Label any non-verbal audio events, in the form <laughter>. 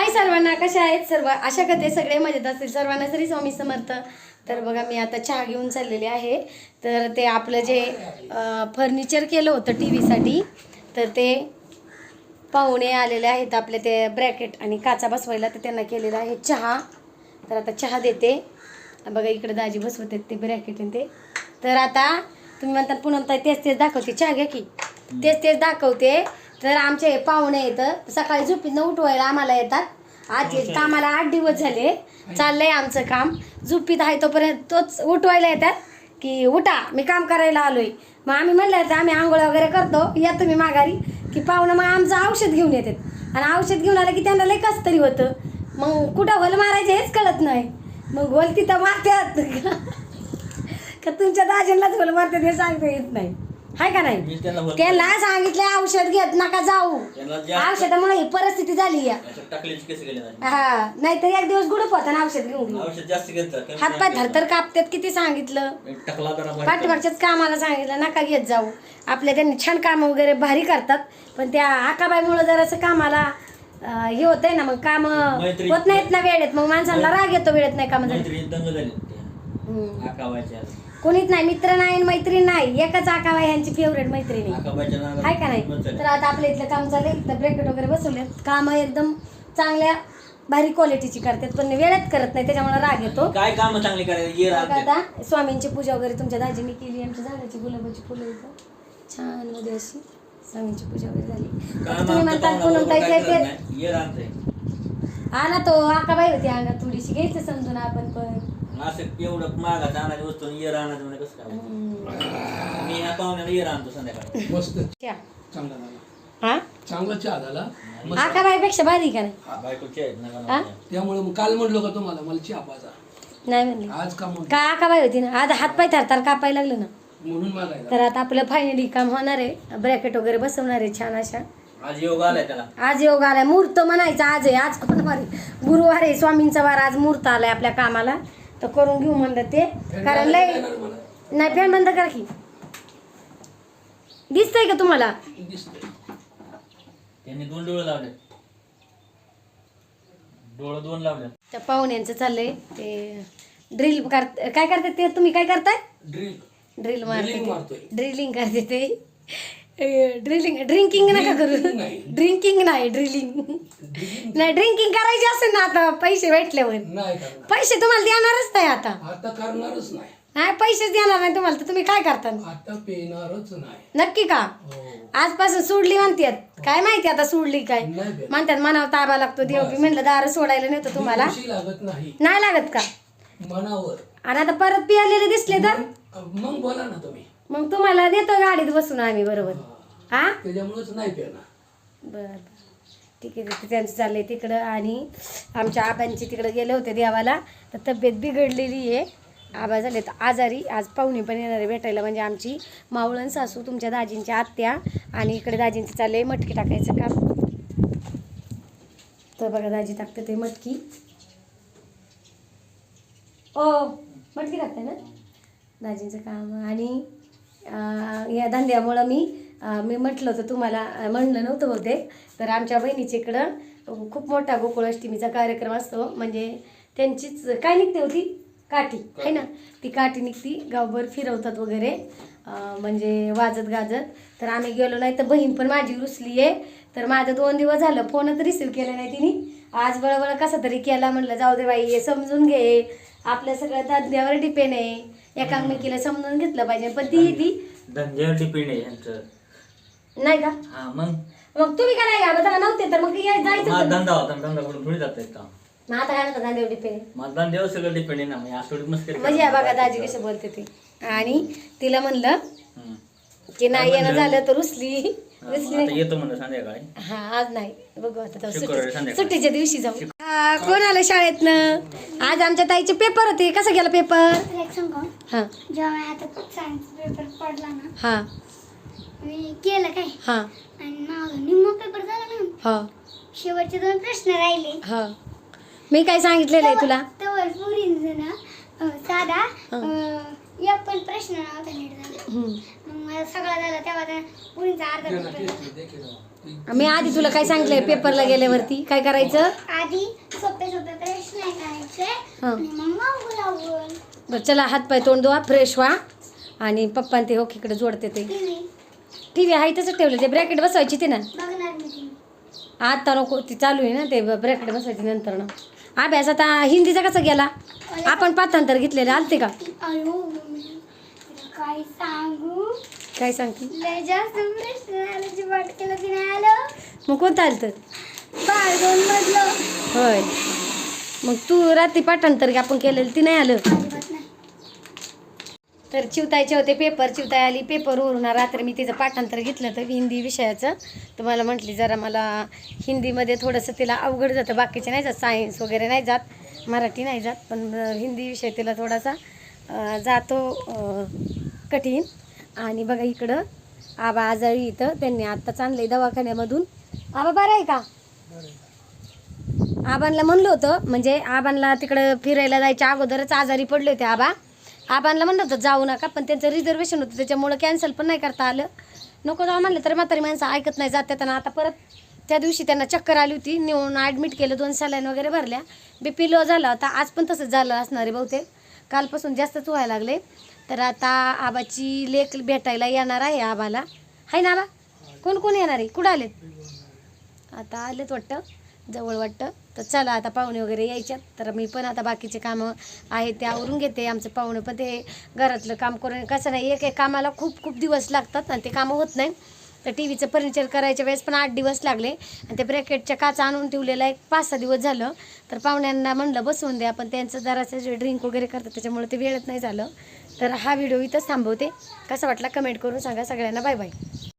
हाय सर्वांना कशा आहेत सर्व? अशा कथे सगळे मजेत असतील. सर्वांना जरी स्वामी समर्थ. तर बघा मी आता चहा घेऊन चाललेली आहे. तर ते आपलं जे फर्निचर केलं होतं टी व्हीसाठी तर ते पाहुणे आलेले आहेत आपले ते ब्रॅकेट आणि काचा बसवायला तर त्यांना केलेला आहे चहा. तर आता चहा देते. बघा इकडे दाजी बसवते ते ब्रॅकेट आणि ते. तर आता तुम्ही म्हणतात पुन्हा ताई तेच तेच दाखवते. चहा घ्या की. तेच तेच दाखवते. तर आमचे पाहुणे येतं. सकाळी झोपीतनं उठवायला आम्हाला येतात. आज हे कामाला आठ दिवस झाले. चाललंय आमचं काम. झोपीत आहे तोपर्यंत तोच उठवायला येतात की उठा मी काम करायला आलोय. मग आम्ही म्हणलं तर आम्ही आंघोळ वगैरे करतो. या तुम्ही माघारी. की पाहुणं मग आमचं औषध घेऊन येतात. आणि औषध घेऊन आलं की त्यांना लय कस तरी होतं. मग कुठं होल मारायचं हेच कळत नाही. मग होल तिथं मारतात. <laughs> का तुमच्या दाजींनाच होल मारतात हे सांगता येत नाही. हाय का मी नाही त्यांना बोलतो. त्यांना सांगितले औषध घेत नका जाऊ. त्यांना जास्त- औषधामुळे ही परिस्थिती झाली या असं टाकलेच केस गेले नाही. हा नाहीतर एक दिवस गुडप होता ना औषध घेऊन घेऊन औषध जास्त घेतलं कमी हात पाय नाही थरथर कापतात किती सांगितलं. टाकला बाहेर. पाठीमागच्याच कामाला सांगितलं नका घेत जाऊ. आपल्या त्यांनी छान काम वगैरे भारी करतात पण त्या आकाबाईमुळे जरासं कामाला अं, हे होतंय ना मग काम मैत्री- होत नाहीत ना वेळेत. मग माणसाला राग येतो वेळेत नाही काम मैत्रिणी दंग झाले. ते कोणीच नाही मित्र नाही आणि मैत्रीण नाही. एकच आकाबाई यांची फेवरेट मैत्रिणी. हाय का नाही. तर आता आपल्या इथलं काम चाललंय इथं ब्रॅकेट वगैरे बसवले काम एकदम चांगल्या भारी क्वालिटीची करतात पण वेळेत करत नाही त्याच्यामुळे राग येतो. काय काम चांगली करायची? स्वामींची पूजा वगैरे तुमच्या दाजीने केली आमच्या झाडाची गुलाबाची फुलं छानमध्ये अशी स्वामींची पूजा वगैरे झाली. तुम्ही म्हणता पूनम ताई हा ना तो आकाबाई होती अंगात थोडीशी घ्यायचं समजून आपण पण. असं एवढं मागाचं आणायची वस्तू आणि ये राहणार म्हणजे कसं काय. मी ह्या पाहुण्याला राहतो संध्याकाळी. मस्त. चहा. चांगला झाला. हा? चांगला चहा झाला. मस्त. आकाबाईपेक्षा भारी का नाही? बायकोचे आहेत हा? त्यामुळे मग काल म्हणलो का तुम्हाला मला चहा पाजा. नाही म्हणली. आज का म्हणलं? का आकाबाई होती ना? आज हातपाय थरथर कापायला लागलं ना. म्हणून मागायला. तर आता आपलं फायनली काम होणार आहे. ब्रॅकेट वगैरे बसवणार आहे छान अशा. आज योग आलाय त्याला. आज योग आलाय. मुहूर्त म्हणायचा आज आहे. आज कोण वार आहे? गुरुवार आहे स्वामींचा वार आज मुहूर्त आलाय आपल्या कामाला. तर करून घेऊ म्हणलं ते. कारण लय नाही फॅन बंद करा की. दिसतंय का तुम्हाला? दिसतंय. त्यांनी दोन डोळे लावले डोळे दोन लावले त्या पाहुण्यांचं चाललंय ते ड्रिल कर काय करतात ते? तुम्ही काय करताय? Drill drill. मारते ड्रिलिंग करते ते. ड्रिलिंग ड्रिंकिंग नका करू. ड्रिंकिंग नाही ड्रिलिंग नाही ड्रिंकिंग करायची असेल ना आता पैसे भेटल्यावर पैसे तुम्हाला देणारच नाही आता आता करणारच नाही नाही पैसेच देणार नाही तुम्हाला तर तुम्ही काय करता आता पेणारच नाही नक्की का आजपासून सोडली म्हणतात काय माहिती आता सोडली काय. म्हणतात मनावर ताबा लागतो देव म्हणलं दार सोडायला नेतो तुम्हाला नाही लागत का मनावर आणि आता परत पियालेले दिसले तर मग बोला ना तुम्ही मग तुम्हाला देतो गाडीत बसून आम्ही बरोबर. हा. त्याच्यामुळेच नाही बर बर. ठीक आहे ठीक आहे. त्यांचं चाललंय तिकडं आणि आमच्या आबांची तिकडं गेले होते देवाला. तर तब्येत बिघडलेली आहे. आबा झाले तर आजारी. आज पाहुणे पण येणार भेटायला. म्हणजे आमची मावळण सासू तुमच्या दाजींच्या आत्या आणि इकडे दाजींचं चाललंय मटकी टाकायचं काम. तर बघा दाजी टाकते ते मटकी. ओ मटकी टाकते ना? दाजींचं काम आणि या धंद्यामुळं मी मी म्हटलं होतं तुम्हाला म्हणलं नव्हतं होते तर आमच्या बहिणीच्या इकडं खूप मोठा गोकुळाष्टमीचा कार्यक्रम असतो म्हणजे त्यांचीच काय निघते होती काठी आहे ना? ती काठी निघती गावभर फिरवतात वगैरे म्हणजे वाजत गाजत. तर आम्ही गेलो नाही तर बहीण पण माझी रुसली आहे. तर माझं दोन दिवस झालं फोनच रिसीव केला नाही तिने. आज बळबळ कसा तरी केला म्हणलं जाऊ दे बाई हे समजून घे. आपलं सगळं धंद्यावर डिपेंड आहे. एकामेकीला समजून घेतलं पाहिजे. पण ती ती धंद्यावर डिपेंड आहे यांचं. नाही का? हा मग? मग तुम्ही काय नाही घालत नव्हते तर मग या- जायचं माझा होतं. धंदा होता धंदा करून थोडी जात का मग आता काय म्हणतात धंद्यावर डिपेंड माझा धंद्यावर सगळं डिपेंड आहे ना म्हणजे म्हणजे या बघा दाजी कसं बोलते ती. आणि तिला म्हणलं हम्म. की नाही येणं झालं तर रुसली. मग आता. येतो म्हणलं संध्याकाळी. हा आज नाही. बघू आता तेव्हा शुक्रवारी सुट्टी- संध्याकाळी. सुट्टीच्या दिवशी जाऊ. हा, कोण आलं शाळेतनं? आज आमच्या ताईचे पेपर होते. कसा गेला पेपर एक सांगू हा. जेव्हा मी आता सायन्स पेपर पडला ना हा. मी केलं काय? हा. आणि माझा निम्मा पेपर झाला ना हा. शेवटचे दोन प्रश्न राहिले. हा. मी काय सांगितलेलं आहे तुला? तवर पुरींचं ना अं, साधा अं, एक पण प्रश्न नव्हता नीट झाला. हम्म. मग मला सगळा झाला तेव्हा त्या पुरींचा अर्धा पेपर झाला. मी आधी तुला काय सांगितलंय पेपरला गेल्यावरती? काय करायचं? आधी सोपे सोपे प्रश्न करायचे. हं. आणि मग अवघड अवघड बरं चला हात पाय तोंड धुवा फ्रेश व्हा. आणि पप्पा ते ओके इकडे जोडते ते. टीव्ही. टी व्ही आहे तसंच ठेवलं ते. ब्रॅकेट बसवायची ते ना. बघणार मी टीव्ही. आता नको ती चालू आहे ना ते ब्रॅकेट बसवायची नंतर ना. अभ्यास आता हिंदीचा कसा गेला? आपण पाठांतर घेतलेले आलते का? अयो काय सांगू? काय सांगते? लय जास्त प्रश्न आल्याची वाट केलं की नाही आलं? मग कोणतं आलं तर? मधलं. होय. मग तू रात्री पाठांतर आपण केलेलं ती नाही आलं. अजिबात नाही. तर चिवतायचे होते पेपर चिवताय आली पेपरवरून रात्री मी तिचं पाठांतर घेतलं होतं हिंदी विषयाचं. तर मला म्हटली जरा मला हिंदीमध्ये थोडंसं तिला अवघड जातं बाकीचे नाही जात सायन्स वगैरे नाही जात मराठी नाही जात पण हिंदी विषय तिला थोडासा अं, जातो अं, कठीण. आणि बघा इकडं आबा आजारी इथं. त्यांनी आत्ताच आणलं दवाखान्यामधून. आबा बरं आहे का? आबांना म्हणलं होतं म्हणजे आबांना तिकडं फिरायला जायच्या अगोदरच आजारी पडले होते आबा. आबांना म्हणलं होतं जाऊ नका. पण त्यांचं रिझर्वेशन होतं त्याच्यामुळं कॅन्सल पण नाही करता आलं. नको जाऊ म्हणलं तर म्हातारी माणसं ऐकत नाही जात त्यांना आता परत त्या दिवशी त्यांना चक्कर आली होती. नेऊन ॲडमिट केलं दोन सलाईन वगैरे भरल्या. बी पी लो झाला होता. आज पण तसंच झालं असणार आहे बहुतेक. कालपासून जास्तच व्हायला लागले. तर आता आबाची लेख भेटायला येणार आहे आबाला. हाय ना आबा? कोण कोण येणार आहे? कुठं आलेत? आता आलेत वाटतं. जवळ वाटतं. तर चला आता पाहुणे वगैरे यायच्यात तर मी पण आता बाकीचे कामं आहेत ते आवरून घेते. आमचं पाहुणं पण ते घरातलं काम करून कसं नाही एक एक कामाला खूप खूप दिवस लागतात आणि ते कामं होत नाही. तर टी व्हीचं फर्निचर करायच्या वेळेस पण आठ दिवस लागले. आणि ते ब्रॅकेटच्या काचा आणून ठेवलेला एक पाच सहा दिवस झालं. तर पाहुण्यांना म्हणलं बसवून द्या पण त्यांचं जरासं जे ड्रिंक वगैरे करतात त्याच्यामुळे ते वेळच नाही झालं. तर हा व्हिडिओ इथंच थांबवते. कसा वाटला कमेंट करून सांगा. सगळ्यांना बाय बाय